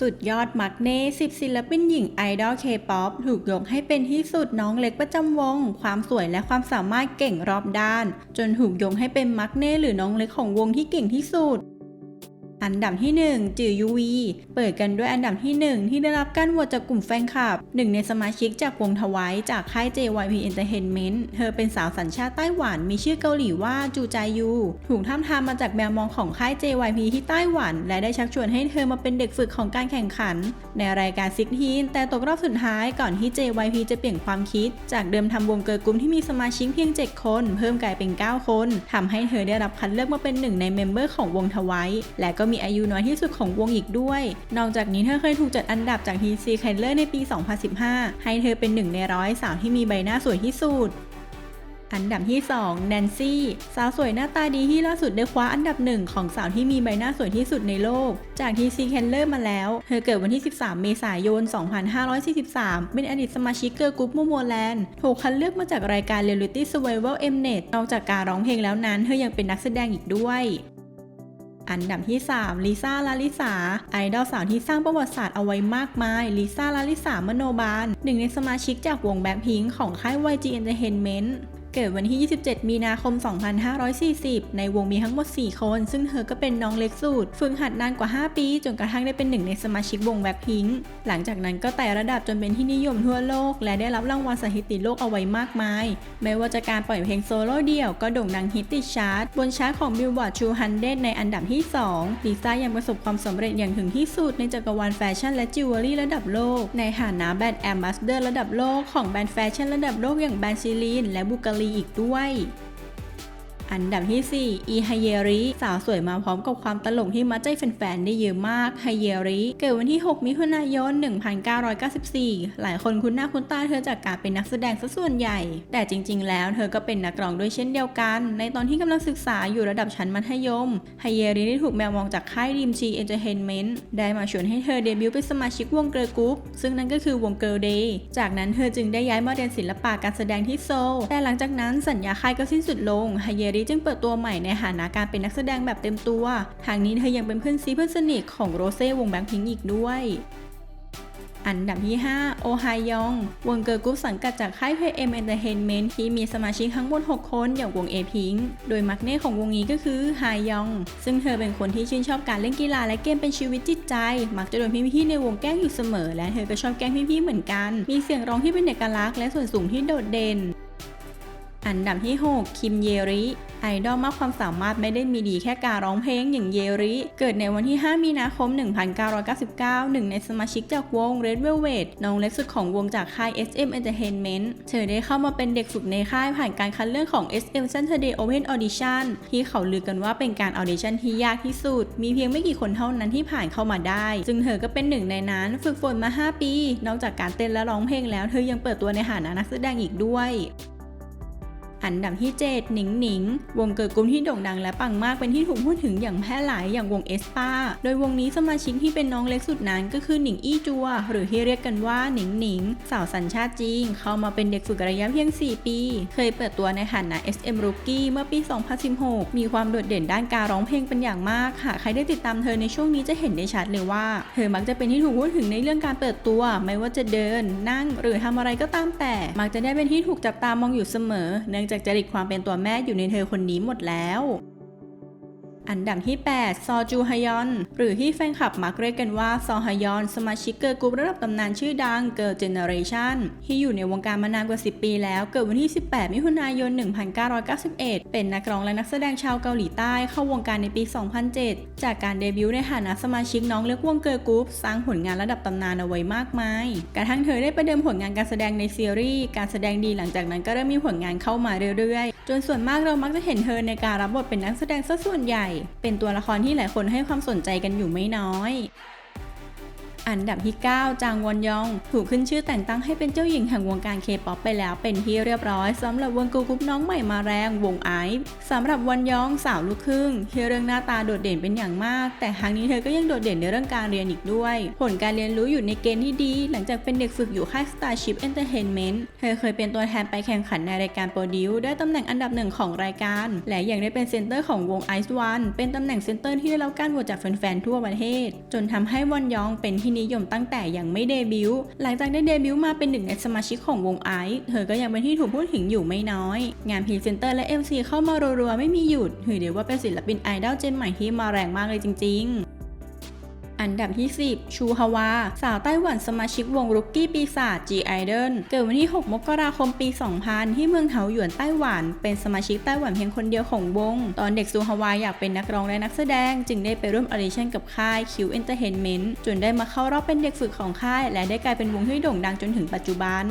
สุดยอดมักเน่สิบศิลปินหญิงไอดอลเคป๊อปถูกยกให้เป็นที่สุดน้องเล็กประจำวง ความสวยและความสามารถเก่งรอบด้าน จนถูกยกให้เป็นมักเน่หรือน้องเล็กของวงที่เก่งที่สุด อันดับที่ 1 จือยูวีเปิดกันด้วยอันดับที่ 1 ที่ได้รับการโหวตจากกลุ่มแฟนคลับหนึ่งในสมาชิกจากวงทวายจากค่าย JYP Entertainment เธอเป็นสาวสัญชาติไต้หวันมีชื่อเกาหลีว่าจูจายู ถูกท้าทามมาจากแมวมองของค่าย JYP ที่ไต้หวัน และได้ชักชวนให้เธอมาเป็นเด็กฝึกของการแข่งขัน ในรายการซิกทีนแต่ตกรอบสุดท้ายก่อนที่ JYP จะเปลี่ยนความคิด จากเดิมทำวงเกิร์ลกรุ๊ปที่มีสมาชิกเพียง 7 คน เพิ่มกลายเป็น 9 คนทำให้เธอได้รับคัดเลือกมาเป็นหนึ่งในเมมเบอร์ของวงทวายและก็มีอายุน้อยที่สุดของวงอีกด้วย นอกจากนี้เธอเคยถูกจัดอันดับจาก TC c a n d l e r ในปี 2015 ให้เธอเป็นหนึ่งในร้อยสาวที่มีใบหน้าสวยที่สุดอันดับที่2แนนซี่สาวสวยหน้าตาดีที่ล่าสุดได้คว้าอันดับหนึ่งของสาวที่มีใบหน้าสวยที่สุดในโลก จากทีซีแคนเลอร์มาแล้ว เธอเกิดวันที่ 13 เมษายน 2543 เป็นอดีตสมาชิกเกิร์ลกรุ๊ปมูโมแลนด์ถูกคัดเลือกมาจากรายการ Reality Survival Mnet นอกจากการร้องเพลงแล้วนั้น เธอยังเป็นนักแสดงอีกด้วย อันดับที่ 3 ลิซ่า ลาลิสา ไอดอลสาวที่สร้างประวัติศาสตร์เอาไว้มากมาย ลิซ่า ลาลิสามโนบาล หนึ่งในสมาชิกจากวงแบ็คพิงของค่าย YG Entertainment เกิดวันที่ 27 มีนาคม 2540 ในวงมีทั้งหมด 4 คน ซึ่งเธอก็เป็นน้องเล็กสุด ฝึกหัดนานกว่า 5 ปี จนกระทั่งได้เป็นหนึ่งในสมาชิกวงแบ็คพิงหลังจากนั้นก็ไต่ระดับจนเป็นที่นิยมทั่วโลก และได้รับรางวัลสถิติโลกเอาไว้มากมาย ไม่ว่าจะการปล่อยเพลงโซโล่เดี่ยวก็โด่งดังฮิตติดชาร์ตบนชาร์ตของ Billboard 200ในอันดับที่ 2 ลิซ่ายังประสบความสำเร็จอย่างถึงที่สุดในจักรวาลแฟชั่นและจิวเวลรี่ระดับโลก ในฐานะแบรนด์แอมบาสเดอร์ระดับโลกของแบรนด์แฟชั่นระดับโลกอย่างแบรนด์ซิลีนและบุกาลอีกด้วย อันดับที่ 4 อีไฮเยริสาวสวยมาพร้อมกับความตลกที่มัดใจแฟนๆ ได้เยอะมาก ไฮเยริเกิดวันที่ 6 มิถุนายน 1994 หลายคนคุ้นหน้าคุ้นตาเธอจากการเป็นนักแสดงซะส่วนใหญ่ แต่จริงๆ แล้วเธอก็เป็นนักร้องด้วยเช่นเดียวกัน ในตอนที่กำลังศึกษาอยู่ระดับชั้นมัธยม ไฮเยริได้ถูกแมวมองจากค่ายดิมชีเอนเตอร์เทนเมนต์ได้มาชวนให้เธอเดบิวต์เป็นสมาชิกวงเกิร์ลกรุ๊ปซึ่งนั่นก็คือวงเกิร์ลเดย์จากนั้นเธอจึงได้ย้ายมาเรียนศิลปะการแสดงที่โซลแต่หลังจากนั้นสัญญาค่ายก็สิ้นสุดลงไฮเยริจึงเปิดตัวใหม่ในฐานะการเป็นนักแสดงแบบเต็มตัว ทางนี้เธอยังเป็นเพื่อนซีเพื่อนสนิทของโรเซ่วงแบงค์พิงอีกด้วย อันดับที่ 5 โอไฮยอง วงเกิร์ลกรุ๊ปสังกัดจากค่าย PM Entertainment ที่มีสมาชิกทั้งหมด 6 คนอย่างวง A Pink โดยมักเน่ของวงนี้ก็คือไฮยอง ซึ่งเธอเป็นคนที่ชื่นชอบการเล่นกีฬาและเกมเป็นชีวิตจิตใจ มักจะโดนพี่ๆในวงแกล้งอยู่เสมอ และเธอก็ชอบแกล้งพี่ๆเหมือนกัน มีเสียงร้องที่เป็นเอกลักษณ์และส่วนสูงที่โดดเด่น อันดับที่ 6 คิมเยริไอดอลมากความสามารถไม่ได้มีดีแค่การร้องเพลงอย่างเยริ เกิดในวันที่ 5 มีนาคม 1999 หนึ่งในสมาชิกจากวง Red Velvet น้องเล็กสุดของวงจากค่าย SM Entertainment เธอได้เข้ามาเป็นเด็กฝึกในค่ายผ่านการคัดเลือกของ SM Saturday Open Audition ที่เขาลือกันว่าเป็นการออดิชั่นที่ยากที่สุด มีเพียงไม่กี่คนเท่านั้นที่ผ่านเข้ามาได้ ซึ่งเธอก็เป็นหนึ่งในนั้น ฝึกฝนมา 5 ปี นอกจากการเต้นและร้องเพลงแล้ว เธอยังเปิดตัวในฐานะนักแสดงอีกด้วย อันดับที่ 7 หนิงหนิง วงเกิร์ลกรุ๊ปที่โด่งดังและปังมากเป็นที่ถูกพูดถึงอย่างแพร่หลายอย่างวงเอสปาโดยวงนี้สมาชิกที่เป็นน้องเล็กสุดนั้นก็คือหนิงอี้จัว หรือที่เรียกกันว่าหนิงหนิง สาวสัญชาติจีนเข้ามาเป็นเด็กฝึกระยะเพียง 4 ปี เคยเปิดตัวในฐานะ SM Rookie เมื่อปี 2016 มีความโดดเด่นด้านการร้องเพลงเป็นอย่างมากหากใครได้ติดตามเธอในช่วงนี้จะเห็นได้ชัดเลยว่า เธอมักจะเป็นที่ถูกพูดถึงในเรื่องการเปิดตัว ไม่ว่าจะเดิน นั่ง หรือทำอะไรก็ตามแต่ มักจะได้เป็นที่ถูกจับตามองอยู่เสมอ เนื่องจากจริตความเป็นตัวแม่อยู่ในเธอคนนี้หมดแล้ว อันดับที่ 8 ซอจูฮยอน หรือที่แฟนคลับมักเรียกกันว่า ซอฮยอน สมาชิกเกิร์ลกรุ๊ประดับตำนานชื่อดังเกิร์ลเจเนอเรชันที่อยู่ในวงการมานานกว่า 10 ปีแล้ว เกิดวันที่ 18 มิถุนายน 1991 เป็นนักร้องและนักแสดงชาวเกาหลีใต้เข้าวงการในปี 2007 จากการเดบิวต์ในฐานะสมาชิกน้องเล็กวงเกิร์ลกรุ๊ปสร้างผลงานระดับตำนานเอาไว้มากมาย กระทั่งเธอได้ประเดิมผลงานการแสดงในซีรีส์ การแสดงดีหลังจากนั้นก็เริ่มมีผลงานเข้ามาเรื่อยๆ จนส่วนมากเรามักจะเห็นเธอในการรับบทเป็นนักแสดงซะส่วนใหญ่ เป็นตัวละครที่หลายคนให้ความสนใจกันอยู่ไม่น้อย อันดับที่ 9 จางวอนยอง ถูกขึ้นชื่อแต่งตั้งให้เป็นเจ้าหญิงแห่งวงการเคป๊อปไปแล้วเป็นที่เรียบร้อยสำหรับวงกูกรุ๊ปน้องใหม่มาแรงวงไอซ์สำหรับวอนยองสาวลูกครึ่งที่เรื่องหน้าตาโดดเด่นเป็นอย่างมาก แต่ครั้งนี้เธอก็ยังโดดเด่นในเรื่องการเรียนอีกด้วย ผลการเรียนรู้อยู่ในเกณฑ์ที่ดี หลังจากเป็นเด็กฝึกอยู่ค่าย Starship Entertainment เธอเคยเป็นตัวแทนไปแข่งขันในรายการโปรดิวได้ตำแหน่งอันดับหนึ่งของรายการ และยังได้เป็นเซนเตอร์ของวง Ice One เป็นตำแหน่งเซนเตอร์ที่ได้รับการโหวตจากแฟนๆทั่วประเทศ จนทำให้วอนยองเป็นที่นิยมตั้งแต่ยังไม่เดบิวต์หลังจากได้เดบิวต์มาเป็นหนึ่งในสมาชิกของวงไอซ์เธอก็ยังเป็นที่ถูกพูดถึงอยู่ไม่น้อย งานพรีเซนเตอร์และ MC เข้ามารัวๆไม่มีหยุดถือได้ว่าเป็นศิลปินไอดอลเจนใหม่ที่มาแรงมากเลยจริง ๆ อันดับที่ 10 ชูฮาวา สาวไต้หวันสมาชิกวงรุกกี้ปีศาจ G Idol เกิดวันที่ 6 มกราคมปี 2000 ที่เมืองเถาหยวนไต้หวัน เป็นสมาชิกไต้หวันเพียงคนเดียวของวง ตอนเด็กซูฮาวาอยากเป็นนักร้องและนักแสดง จึงได้ไปร่วมออดิชั่นกับค่าย Q Entertainment จนได้มาเข้ารอบเป็นเด็กฝึกของค่าย และได้กลายเป็นวงที่โด่งดังจนถึงปัจจุบัน